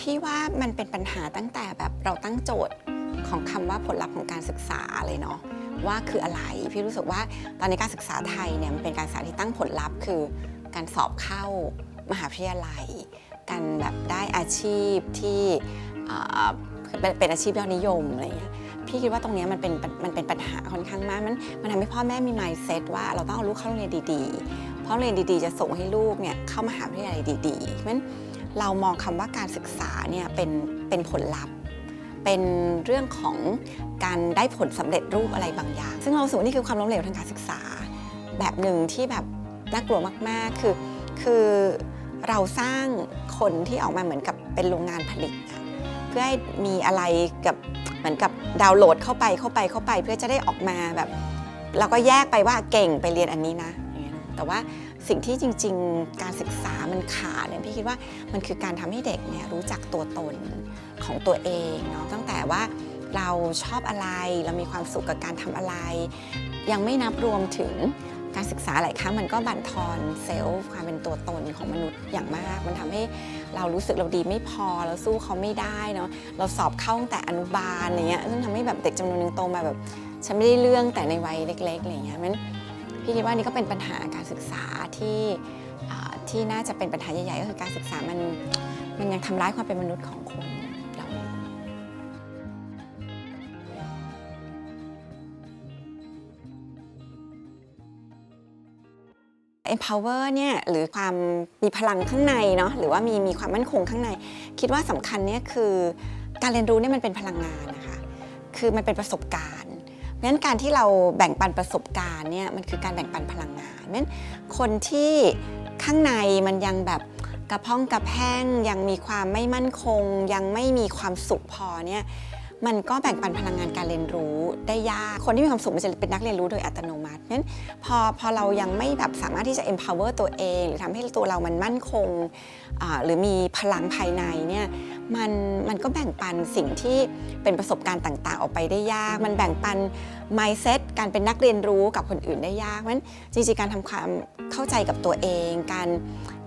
พี่ว่ามันเป็นปัญหาตั้งแต่แบบเราตั้งโจทย์ของคำว่าผลลัพธ์ของการศึกษาเลยเนาะว่าคืออะไร พี่รู้สึกว่าตอนนี้การศึกษาไทยเนี่ยมันเป็นการศึกษาที่ตั้งผลลัพธ์ คือการสอบเข้ามหาวิทยาลัย การแบบได้อาชีพที่เป็นเป็นอาชีพยอดนิยมอะไรอย่างเงี้ยพี่คิดว่าตรงเนี้ยมันเป็นมันเป็นปัญหาค่อนข้างมากมันมันทำให้พ่อแม่มี mindset ว่าเราต้องเอาลูกเข้าโรงเรียนดีๆ เพราะโรงเรียนดีๆ จะส่งให้ลูกเนี่ยเข้ามหาวิทยาลัยดีๆเพราะฉะนั้น เรามองคำว่าการศึกษาเนี่ยเป็นเป็นผลลัพธ์ เป็นเรื่องของการได้ผลสำเร็จรูปอะไรบางอย่าง ซึ่งเราสูว่านี่คือความล้มเหลวทางการศึกษา แบบหนึ่งที่แบบน่ากลัวมากๆ คือคือเราสร้างคนที่ออกมาเหมือนกับเป็นโรงงานผลิตอะเพื่อให้มีอะไรกับเหมือนกับดาวน์โหลดเข้าไปเข้าไปเข้าไป เพื่อจะได้ออกมาแบบ เราก็แยกไปว่าเก่งไปเรียนอันนี้นะอย่างเงี้ยเนอะแต่ว่า สิ่งที่จริง ๆ การศึกษามันขาดเนี่ยพี่คิดว่ามันคือการทำให้เด็กเนี่ยรู้จักตัวตนของตัวเองเนาะตั้งแต่ว่าเราชอบอะไรเรามีความสุขกับการทำอะไร ยังไม่นับรวมถึงการศึกษาหลายครั้งมันก็บั่นทอนเซลล์ความเป็นตัวตนของมนุษย์อย่างมาก มันทำให้เรารู้สึกเราดีไม่พอเราสู้เขาไม่ได้เนาะเราสอบเข้าตั้งแต่อนุบาลอะไรเงี้ยซึ่งทำให้แบบเด็กจำนวนหนึ่งโตมาแบบฉันไม่ได้เรื่องแต่ในวัยเล็กๆอะไรเงี้ยมัน พี่คิดว่านี่ก็เป็นปัญหาการศึกษาที่ที่น่าจะเป็นปัญหาใหญ่ๆก็คือการศึกษามันมันยังทำร้ายความเป็นมนุษย์ของคนเราอยู่ empower เนี่ยหรือความมีพลังข้างในเนาะหรือว่ามีมีความมั่นคงข้างใน คิดว่าสำคัญเนี่ยคือการเรียนรู้เนี่ยมันเป็นพลังงานนะคะ คือมันเป็นประสบการณ์ งั้นการที่เราแบ่งปันประสบการณ์เนี่ยมันคือการแบ่งปันพลังงานนั้นคนที่ข้างในมันยังแบบกระพ้องกระแพ้งยังมีความไม่มั่นคง ยังไม่มีความสุขพอเนี่ย มันก็แบ่งปันพลังงานการเรียนรู้ได้ยาก คนที่มีความสุขมันจะเป็นนักเรียนรู้โดยอัตโนมัตินั้นพอพอเรายังไม่แบบสามารถที่จะ empower ตัวเอง หรือทำให้ตัวเรามันมั่นคง หรือมีพลังภายในเนี่ยมันมันก็แบ่งปันสิ่งที่เป็นประสบการณ์ต่าง ๆ ออกไปได้ยาก มันแบ่งปัน mindset การเป็นนักเรียนรู้กับคนอื่นได้ยากเพราะฉะนั้นจริงๆการทำความเข้าใจกับตัวเอง การ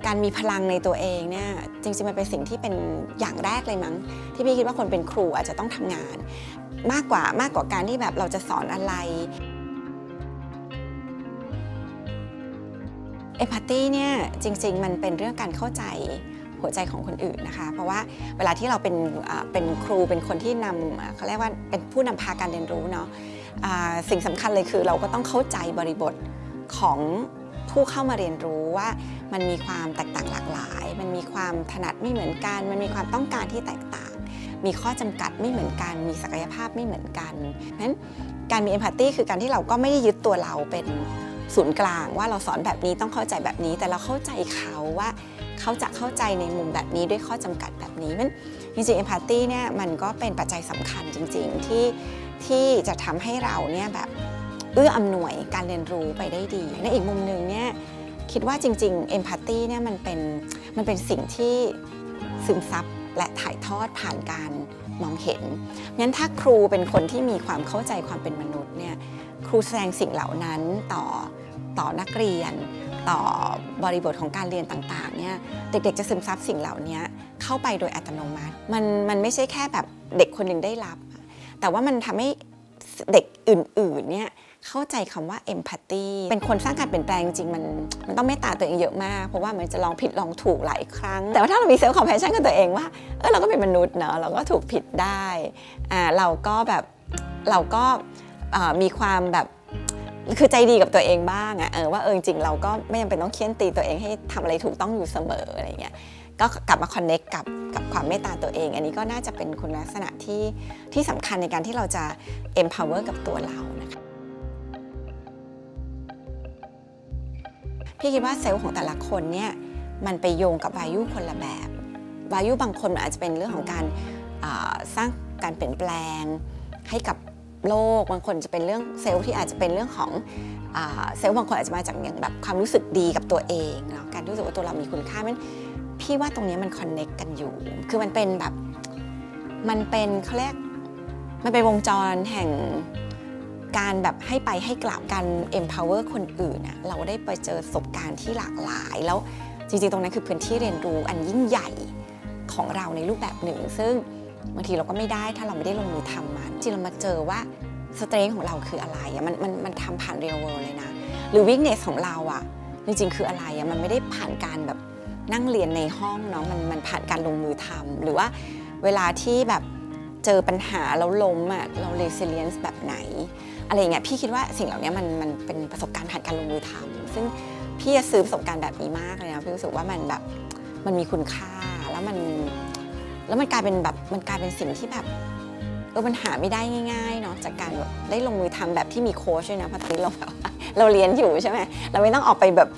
การมีพลังในตัวเองเนี่ยจริงๆมันเป็นสิ่งที่เป็นอย่างแรกเลยมั้ง ที่พี่คิดว่าคนเป็นครูอาจจะต้องทำงาน มากกว่ามากกว่าการที่แบบเราจะสอนอะไรเอพ a ต y เนี่ยจริง ๆ มันเป็นเรื่องการเข้าใจหัวใจของคนอื่นนะคะ เพราะว่าเวลาที่เราเป็นเป็นครูเป็นคนที่นำเขาเรียกว่าเป็นผู้นำพาการเรียนรู้เนาะ สิ่งสำคัญเลยคือเราก็ต้องเข้าใจบริบทของผู้เข้ามาเรียนรู้ว่ามันมีความแตกต่างหลากหลาย มันมีความถนัดไม่เหมือนกัน มันมีความต้องการที่แตกต่าง มีข้อจำกัดไม่เหมือนกัน มีศักยภาพไม่เหมือนกันเพราะฉะนั้นการมีเอมพัตตีคือการที่เราก็ไม่ได้ยึดตัวเราเป็นศูนย์กลาง ว่าเราสอนแบบนี้ต้องเข้าใจแบบนี้ แต่เราเข้าใจเขาว่าเขาจะเข้าใจในมุมแบบนี้ด้วยข้อจำกัดแบบนี้เพราะฉะนั้นจริงๆเอมพัตตีเนี่ยมันก็เป็นปัจจัยสำคัญจริง ๆ ที่ ที่จะทำให้เราเนี่ยแบบเอื้ออำนวยการเรียนรู้ไปได้ดี ในอีกมุมหนึ่งเนี่ยคิดว่าจริงๆเอมพัตตีเนี่ยมันเป็นมันเป็นสิ่งที่ซึมซับและถ่ายทอดผ่านการมองเห็นงั้นถ้าครูเป็นคนที่มีความเข้าใจความเป็นมนุษย์เนี่ยครูแสดงสิ่งเหล่านั้นต่อต่อนักเรียน ต่อบริบทของการเรียนต่างๆเนี่ยเด็กๆจะซึมซับสิ่งเหล่านี้เข้าไปโดยอัตโนมัติ มันมันไม่ใช่แค่แบบเด็กคนหนึ่งได้รับ แต่ว่ามันทำให้เด็กอื่นๆเนี่ยเข้าใจคำว่า empathy เป็นคนสร้างการเปลี่ยนแปลงจริงมันมันต้องเมตตาตัวเองเยอะมาก เพราะว่ามันจะลองผิดลองถูกหลายครั้ง แต่ว่าถ้าเรามีเซลล์คอมเพชชั่นกับตัวเองว่าเออเราก็เป็นมนุษย์เนอะเราก็ถูกผิดได้อ่าเราก็แบบเราก็มีความแบบคือใจดีกับตัวเองบ้างอะเออว่าเออจริงเราก็ไม่จำเป็นต้องเคี่ยนตีตัวเองให้ทำอะไรถูกต้องอยู่เสมออะไรเงี้ย ก็กลับมาคอนเน็กกับกับความเมตตาตัวเอง อันนี้ก็น่าจะเป็นคุณลักษณะที่ที่สำคัญในการที่เราจะ empower กับตัวเรานะคะพี่คิดว่าเซลล์ของแต่ละคนเนี่ยมันไปโยงกับวายุคนละแบบ วายุบางคนอาจจะเป็นเรื่องของการสร้างการเปลี่ยนแปลงให้กับโลกบางคนจะเป็นเรื่องเซลล์ที่อาจจะเป็นเรื่องของเซลล์บางคนอาจจะมาจากอย่างแบบความรู้สึกดีกับตัวเองเนาะการรู้สึกว่าตัวเรามีคุณค่ามัน พี่ว่าตรงนี้มันคอนเน็กกันอยู่ คือมันเป็นแบบ มันเป็นเขาเรียก มันเป็นวงจรแห่งการแบบให้ไปให้กลับกัน empower คนอื่นอะเราได้ไปเจอประสบการณ์ที่หลากหลาย แล้วจริงๆ ตรงนั้นคือพื้นที่เรียนรู้อันยิ่งใหญ่ของเราในรูปแบบหนึ่ง ซึ่งบางทีเราก็ไม่ได้ถ้าเราไม่ได้ลงมือทำมันจริงเรามาเจอว่าสเตรนของเราคืออะไรอะมันมันมันทำผ่านเรียลเวิลด์เลยนะ หรือวิกเนสของเราอะจริงๆ คืออะไรอะมันไม่ได้ผ่านการแบบ นั่งเรียนในห้องเนาะมันมันผ่านการลงมือทำหรือว่าเวลาที่แบบเจอปัญหาแล้วล้มอะเรา resilience แบบไหน อะไรอย่างเงี้ยพี่คิดว่าสิ่งเหล่านี้มันมันเป็นประสบการณ์ผ่านการลงมือทำซึ่งพี่จะซื้อประสบการณ์แบบนี้มากเลยนะพี่รู้สึกว่ามันแบบมันมีคุณค่าแล้วมันแล้วมันกลายเป็นแบบมันกลายเป็นสิ่งที่แบบเออมันหาไม่ได้ง่ายๆเนาะจากการได้ลงมือทำแบบที่มีโค้ชด้วยนะพราะตอนนี้เราแบบเราเรียนอยู่ใช่ไหมเราไม่ต้องออกไปแบบ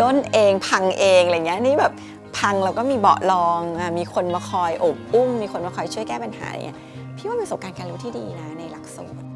ด้นเองพังเองอะไรเงี้ยนี่แบบพังเราก็มีเบาะรองมีคนมาคอยอบอุ้ม มีคนมาคอยช่วยแก้ปัญหาอะไรเงี้ยพี่ว่าเป็นประสบการณ์การรู้ที่ดีนะในหลักสูตร